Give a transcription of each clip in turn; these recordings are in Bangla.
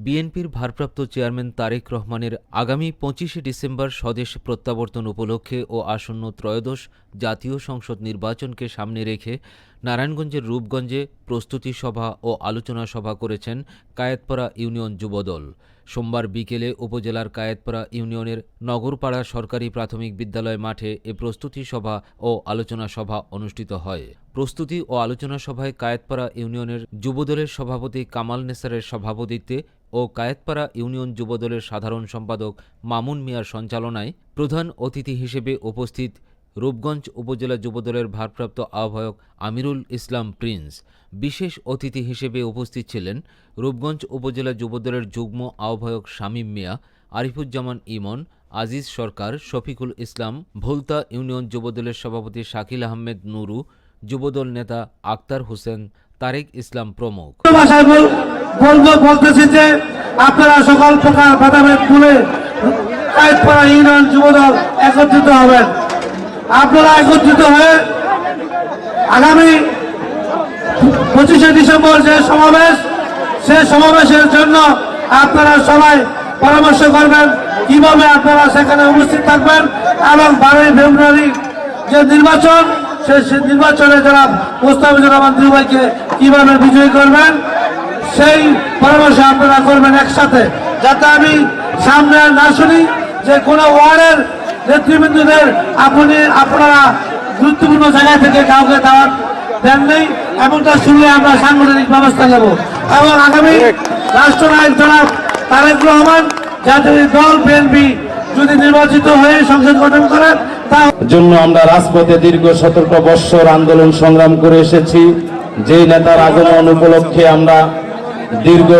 বিএনপির ভারপ্রাপ্ত চেয়ারম্যান তারেক রহমানের আগামী পঁচিশে ডিসেম্বর স্বদেশ প্রত্যাবর্তন উপলক্ষে ও আসন্ন ত্রয়োদশ জাতীয় সংসদ নির্বাচনকে সামনে রেখে নারায়ণগঞ্জের রূপগঞ্জে প্রস্তুতি সভা ও আলোচনা সভা করেছেন কায়েতপাড়া ইউনিয়ন যুবদল। সোমবার বিকেলে উপজেলার কায়েতপাড়া ইউনিয়নের নগরপাড়া সরকারি প্রাথমিক বিদ্যালয় মাঠে এ প্রস্তুতি সভা ও আলোচনা সভা অনুষ্ঠিত হয়। প্রস্তুতি ও আলোচনা সভায় কায়েতপাড়া ইউনিয়নের যুবদলের সভাপতি কামাল নেসারের সভাপতিত্বে ও কায়েতপাড়া ইউনিয়ন যুবদলের সাধারণ সম্পাদক মামুন মিয়ার সঞ্চালনায় প্রধান অতিথি হিসেবে উপস্থিত রূপগঞ্জ উপজেলা যুবদলের ভারপ্রাপ্ত আহ্বায়ক আমিরুল ইসলাম প্রিন্স। বিশেষ অতিথি হিসেবে উপস্থিত ছিলেন রূপগঞ্জ উপজেলা যুবদলের যুগ্ম আহ্বায়ক শামীম মিয়া, আরিফুজ্জামান ইমন, আজিজ সরকার, শফিকুল ইসলাম, ভুলতা ইউনিয়ন যুবদলের সভাপতি শাকিল আহমেদ নুরু, যুবদল নেতা আক্তার হোসেন, তারেক ইসলাম প্রমুখ। আপনারা সকল প্রকার ইউনিয়ন যুবদল একত্রিত হবেন। আপনারা একত্রিত হয়ে আগামী পঁচিশে ডিসেম্বর যে সমাবেশ, সে সমাবেশের জন্য আপনারা সবাই পরামর্শ করবেন কীভাবে আপনারা সেখানে উপস্থিত থাকবেন এবং বারোই ফেব্রুয়ারি যে নির্বাচন, সে সে নির্বাচনে যারা মোস্তাফিজুর রহমান দুবাইকে কীভাবে বিজয়ী করবেন, সেই পরামর্শ আপনারা করবেন একসাথে। যাতে আমি সামনে না শুনি যে কোনো ওয়ার্ডের নেতৃবৃন্দদের আপনি, আপনারা গুরুত্বপূর্ণ জায়গা থেকে কাউকে দাওয়াত দেন নেই, এমনটা শুনলে আমরা সাংগঠনিক ব্যবস্থা নেব। এবং আগামী রাষ্ট্রনায়ক জনাব তারেক রহমান জাতীয় দল বিএনপি যদি নির্বাচিত হয়ে সংসদ গঠন করেন জন্য আমরা রাজপথে দীর্ঘ সতেরো বৎসর আন্দোলন সংগ্রাম করে এসেছি। যেই নেতার আগমন উপলক্ষে আমরা দীর্ঘ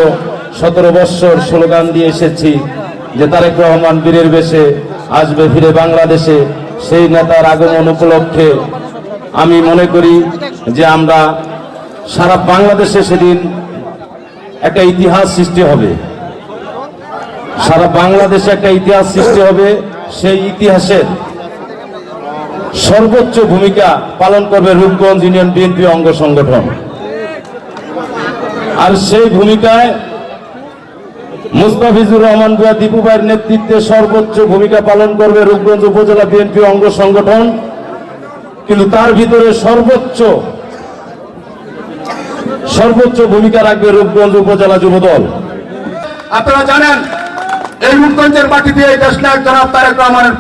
সতেরো বৎসর স্লোগান দিয়ে এসেছি যে তারেক রহমান বীরের বেশে আসবে ফিরে বাংলাদেশে, সেই নেতার আগমন উপলক্ষে আমি মনে করি যে আমরা সারা বাংলাদেশে সেদিন একটা ইতিহাস সৃষ্টি হবে। সারা বাংলাদেশে একটা ইতিহাস সৃষ্টি হবে, সেই ইতিহাসের সর্বোচ্চ ভূমিকা পালন করবে রূপগঞ্জ ইউনিয়ন বিএনপি অঙ্গ সংগঠন। আর সেই ভূমিকায় মুস্তাফিজুর রহমান বুয়া দীপু ভাইয়ের নেতৃত্বে সর্বোচ্চ ভূমিকা পালন করবে রূপগঞ্জ উপজেলা বিএনপি অঙ্গ সংগঠন। কিন্তু তার ভিতরে সর্বোচ্চ সর্বোচ্চ ভূমিকা রাখবে রূপগঞ্জ উপজেলা যুবদল। আপনারা জানেন, এই রূপগঞ্জের মাটি দিয়ে দেশ নায়ক জনাব তারেক রহমানের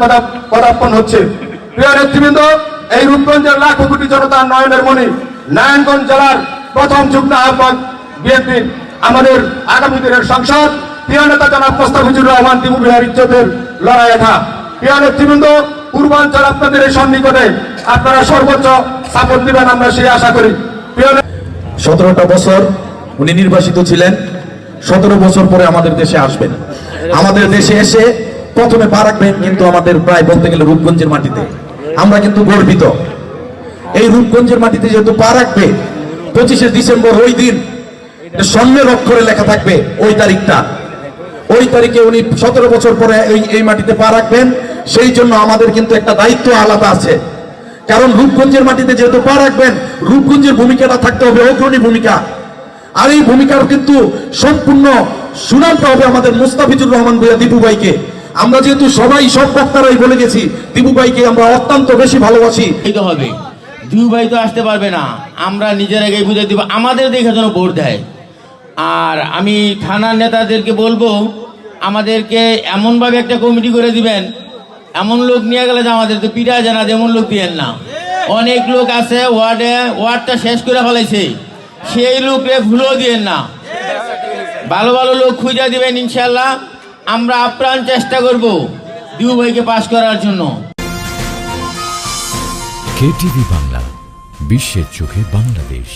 পদার্পণ হচ্ছে। প্রিয় নেতৃবৃন্দ, এই রূপগঞ্জের লাখো কোটি জনতার নয়নের মণি নারায়ণগঞ্জ জেলার প্রথম যুগ্ম আহ্বায়ক বিএনপি, আমাদের আগামী দিনের সংসদ রহমান আপনারা সর্বোচ্চ বছর উনি নির্বাসিত ছিলেন, সতেরো বছর পরে আমাদের দেশে আসবেন। আমাদের দেশে এসে প্রথমে পা রাখবেন কিন্তু আমাদের প্রায় বলতে গেলে রূপগঞ্জের মাটিতে। আমরা কিন্তু গর্বিত। এই রূপগঞ্জের মাটিতে যেহেতু পা রাখবে, পঁচিশে ডিসেম্বর ওই দিন স্বর্ণের অক্ষরে লেখা থাকবে, ওই তারিখটা। ওই তারিখে উনি সতেরো বছর পরে এই এই মাটিতে পা রাখবেন। সেই জন্য আমাদের কিন্তু একটা দায়িত্ব আলাদা আছে। কারণ রূপগঞ্জের মাটিতে যেহেতু পা রাখবেন, রূপগঞ্জের ভূমিকাটা থাকতে হবে অগ্রণী ভূমিকা। আর এই ভূমিকার কিন্তু সম্পূর্ণ সুনামটা হবে আমাদের মুস্তাফিজুর রহমান ভুইয়া দীপু ভাইকে। আমরা যেহেতু সবাই সব বক্তারাই বলে গেছি, দীপু ভাইকে আমরা অত্যন্ত বেশি ভালোবাসি। হবে। দুই ভাই তো আসতে পারবে না। আমরা নিজের আগে বুঝে দিব, আমাদের দেখে যেন ভোট দেয়। আর আমি থানার নেতাদেরকে বলব, আমাদেরকে এমনভাবে একটা কমিটি করে দিবেন, এমন লোক নিয়ে গেলে যে আমাদের তো পিঠা জানা যেমন লোক দিয়েন না। অনেক লোক আছে ওয়ার্ডে, ওয়ার্ডটা শেষ করে ফেলাইছে, সেই লোককে ভুলেও দিয়েন না। ভালো ভালো লোক খুঁজে দিবেন ইনশাল্লাহ। আমরা আপ্রাণ চেষ্টা করব দিউ ভাইকে পাশ করার জন্য। কেটিভি বাংলা, বিশ্বের চোখে বাংলাদেশ।